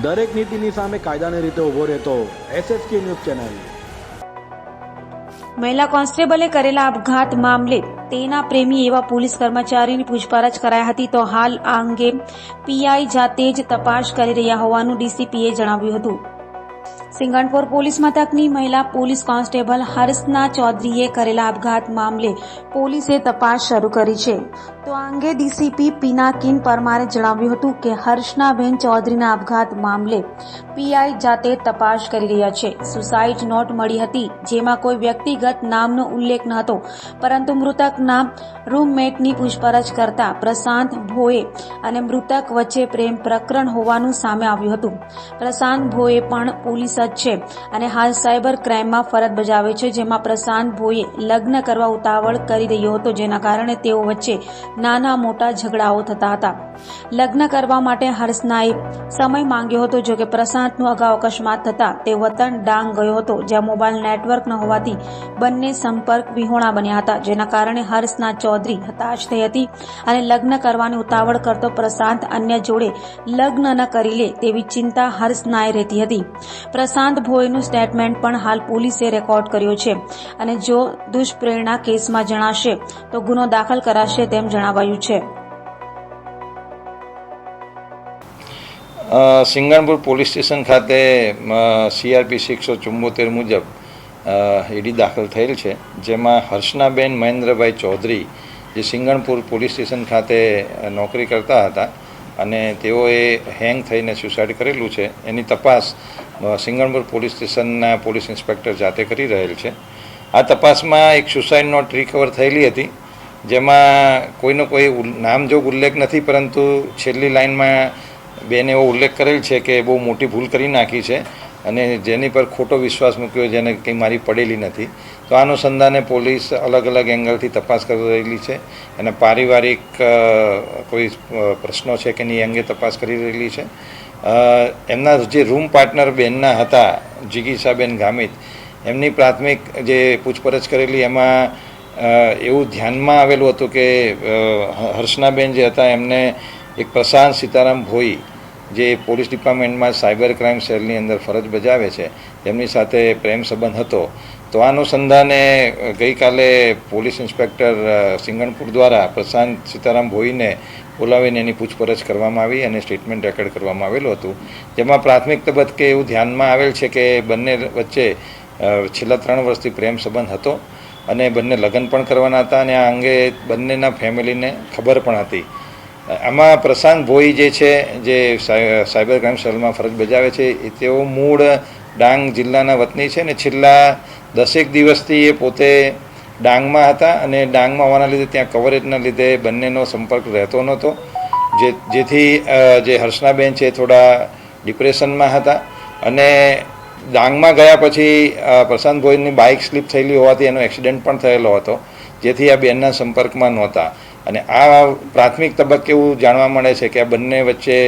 દરેક નીતિની સામે કાયદાની રીતે ઊભો રહેતો એસએસકે ન્યૂઝ ચેનલ. મહિલા કોન્સ્ટેબલે કરેલા આપઘાત મામલે તેના પ્રેમી એવા પોલીસ કર્મચારીની પૂછપરછ કરાઈ હતી તો હાલ આ અંગે પીઆઈ જાતે જ તપાસ કરી રહ્યા હોવાનું ડીસીપીએ જણાવ્યું હતું. સિંગણપુર પોલીસ મથકની મહિલા પોલીસ કોન્સ્ટેબલ હર્ષના ચૌધરીએ કરેલા આપઘાત મામલે પોલીસે તપાસ શરૂ કરી છે. તો આ અંગે ડીસીપી પિનાકીન પરમારે જણાવ્યું હતું કે હર્ષનાબેન ચૌધરીના આપઘાત મામલે પીઆઈ જાતે તપાસ કરી રહ્યા છે. સુસાઇડ નોટ મળી હતી જેમાં કોઈ વ્યક્તિગત નામનો ઉલ્લેખ ન હતો પરંતુ મૃતકના રૂમમેટની પૂછપરછ કરતા પ્રશાંત ભોએ અને મૃતક વચ્ચે પ્રેમ પ્રકરણ હોવાનું સામે આવ્યું હતું. પ્રશાંત ભોએ પણ પોલીસ જ છે. અને હાલ સાયબર ક્રાઇમમાં ફરજ બજાવે છે, જેમાં પ્રશાંત ભોઈએ લગ્ન કરવા ઉતાવળ કરી રહ્યો હતો, જેના કારણે તેઓ વચ્ચે નાના મોટા ઝઘડાઓ થતા હતા. લગ્ન કરવા માટે હર્ષનાએ સમય માંગ્યો હતો, જો કે પ્રશાંતનો અગાઉ અકસ્માત થતા તે વતન ડાંગ ગયો હતો, જ્યાં મોબાઈલ નેટવર્ક ન હોવાથી બંને સંપર્ક વિહોણા બન્યા હતા, જેના કારણે હર્ષના ચૌધરી હતાશ થઈ હતી અને લગ્ન કરવાની ઉતાવળ કરતો પ્રશાંત અન્ય જોડે લગ્ન ન કરી લે તેવી ચિંતા હર્ષનાએ રહેતી હતી. પ્રશાંત ભોયનું સ્ટેટમેન્ટ પણ હાલ પોલીસે રેકોર્ડ કર્યો છે. અને જો દુષ્પ્રેરણા કેસમાં જણાશે, તો ગુનો દાખલ કરાશે તેમ જણાવાયું છે. સિંગણપુર પોલીસ સ્ટેશન ખાતે સીઆરપી એકસો ચુંબોતેર મુજબ ઈડી દાખલ થયેલ છે, જેમાં હર્ષનાબેન મહેન્દ્રભાઈ ચૌધરી, જે સિંગણપુર પોલીસ સ્ટેશન ખાતે નોકરી કરતા હતા, અને તેઓએ હેંગ થઈને સુસાઇડ કરેલું છે. એની તપાસ સિંગણપુર પોલીસ સ્ટેશનના પોલીસ ઇન્સ્પેક્ટર જાતે કરી રહેલ છે. આ તપાસમાં એક સુસાઇડ નોટ રિકવર થયેલી હતી, જેમાં કોઈનો કોઈ નામજોગ ઉલ્લેખ નથી, પરંતુ છેલ્લી લાઇનમાં બેન એવો ઉલ્લેખ કરેલ છે કે બહુ મોટી ભૂલ કરી નાખી છે અને જેની પર ખોટો વિશ્વાસ મૂક્યો જેને કંઈ મારી પડેલી નથી. તો અનુસંધાને પોલીસ અલગ અલગ એંગલથી તપાસ કરી રહેલી છે અને પારિવારિક કોઈ પ્રશ્નો છે કે નહીં એ અંગે તપાસ કરી રહેલી છે. એમના જે રૂમ પાર્ટનર બેનના હતા, જિગીસાબેન ગામિત, એમની પ્રાથમિક જે પૂછપરછ કરેલી, એમાં એવું ધ્યાનમાં આવેલું હતું કે હર્ષનાબેન જે હતા, એમને એક પ્રશાંત સીતારામ ભોઈ, જે પોલીસ ડિપાર્ટમેન્ટમાં સાયબર ક્રાઇમ સેલની અંદર ફરજ બજાવે છે તેમની સાથે પ્રેમ સંબંધ હતો. તો આ અનુસંધાને ગઈકાલે પોલીસ ઇન્સ્પેક્ટર સિંગણપુર દ્વારા પ્રશાંત સીતારામ ભોઈને બોલાવીને એની પૂછપરછ કરવામાં આવી અને સ્ટેટમેન્ટ રેકોર્ડ કરવામાં આવેલું હતું. જેમાં પ્રાથમિક તબક્કે એવું ધ્યાનમાં આવેલ છે કે બંને વચ્ચે છેલ્લા ત્રણ વર્ષથી પ્રેમ સંબંધ હતો અને બંને લગ્ન પણ કરવાના હતા અને આ અંગે બંનેના ફેમિલીને ખબર પણ હતી. આમાં પ્રશાંત ભોઈ જે છે, જે સાય- સાયબર ક્રાઇમ સેલમાં ફરજ બજાવે છે, એ તેઓ મૂળ ડાંગ જિલ્લાના વતની છે ને છેલ્લા દસેક દિવસથી એ પોતે ડાંગમાં હતા અને ડાંગમાં હોવાના લીધે ત્યાં કવરેજના લીધે બંનેનો સંપર્ક રહેતો નહોતો. જે, જેથી જે હર્ષનાબેન છે થોડા ડિપ્રેશનમાં હતા અને ડાંગમાં ગયા પછી પ્રશાંત ભોઈની બાઇક સ્લીપ થયેલી હોવાથી એનો એક્સિડન્ટ પણ થયેલો હતો, જેથી આ બેનના સંપર્કમાં નહોતા. અને આ પ્રાથમિક તબક્કે એવું જાણવા મળે છે કે આ બંને વચ્ચે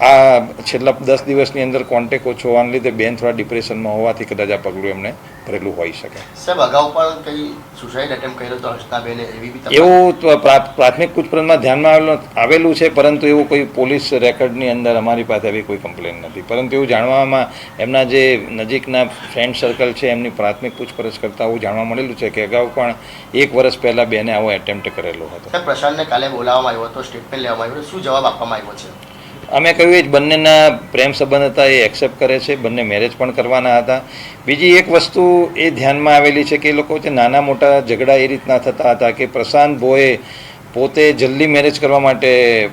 આ છેલ્લા દસ દિવસની અંદર કોન્ટેક ઓછો હોવાને લીધે બેન થોડા ડિપ્રેશનમાં હોવાથી કદાચ આ પગલું એમને ભરેલું હોઈ શકે. સાહેબ અગાઉ પણ કઈ સુસાઇડ એટેમ્પ કર્યો તો હર્ષનાબેને એવી બી એવું પ્રાથમિક પૂછપરછમાં ધ્યાનમાં આવેલું આવેલું છે પરંતુ એવું કોઈ પોલીસ રેકોર્ડની અંદર અમારી પાસે એવી કોઈ કમ્પ્લેન નથી. પરંતુ એવું જાણવામાં એમના જે નજીકના ફ્રેન્ડ સર્કલ છે એમની પ્રાથમિક પૂછપરછ કરતાં એવું જાણવા મળેલું છે કે અગાઉ પણ એક વર્ષ પહેલાં બેને આવો એટેમ્પ્ટ કરેલો હતો. પ્રશાંતને કાલે બોલાવવામાં આવ્યો હતો સ્ટેટમેન્ટ લેવામાં આવ્યું. શું જવાબ આપવામાં આવ્યો છે? અમે કહ્યું એ જ બંનેના પ્રેમ સંબંધ હતા, એ એક્સેપ્ટ કરે છે, બંને મેરેજ પણ કરવાના હતા. બીજી એક વસ્તુ એ ધ્યાનમાં આવેલી છે કે એ લોકો વચ્ચે નાના મોટા ઝઘડા એ રીતના થતા હતા કે પ્રશાંત ભોએ પોતે જલ્દી મેરેજ કરવા માટે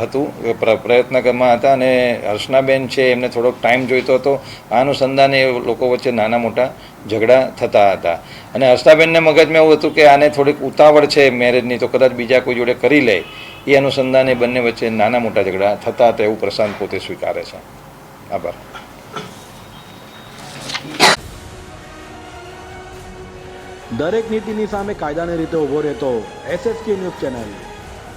હતું પ્ર- પ્રયત્ન કરવામાં હતા અને હર્ષનાબેન છે એમને થોડોક ટાઈમ જોઈતો હતો. આ અનુસંધાને એ લોકો વચ્ચે નાના મોટા ઝઘડા થતા હતા. અને હર્ષનાબેનને મગજમાં એવું હતું કે આને થોડીક ઉતાવળ છે મેરેજની તો કદાચ બીજા કોઈ જોડે કરી લે. એ અનુસંધાને બંને વચ્ચે નાના મોટા ઝઘડા થતા હતા એવું પ્રશાંત પોતે સ્વીકારે છે. આભાર. દરેક નીતિની સામે કાયદાની રીતે ઊભો રહેતો એસએસકે ન્યૂઝ ચેનલ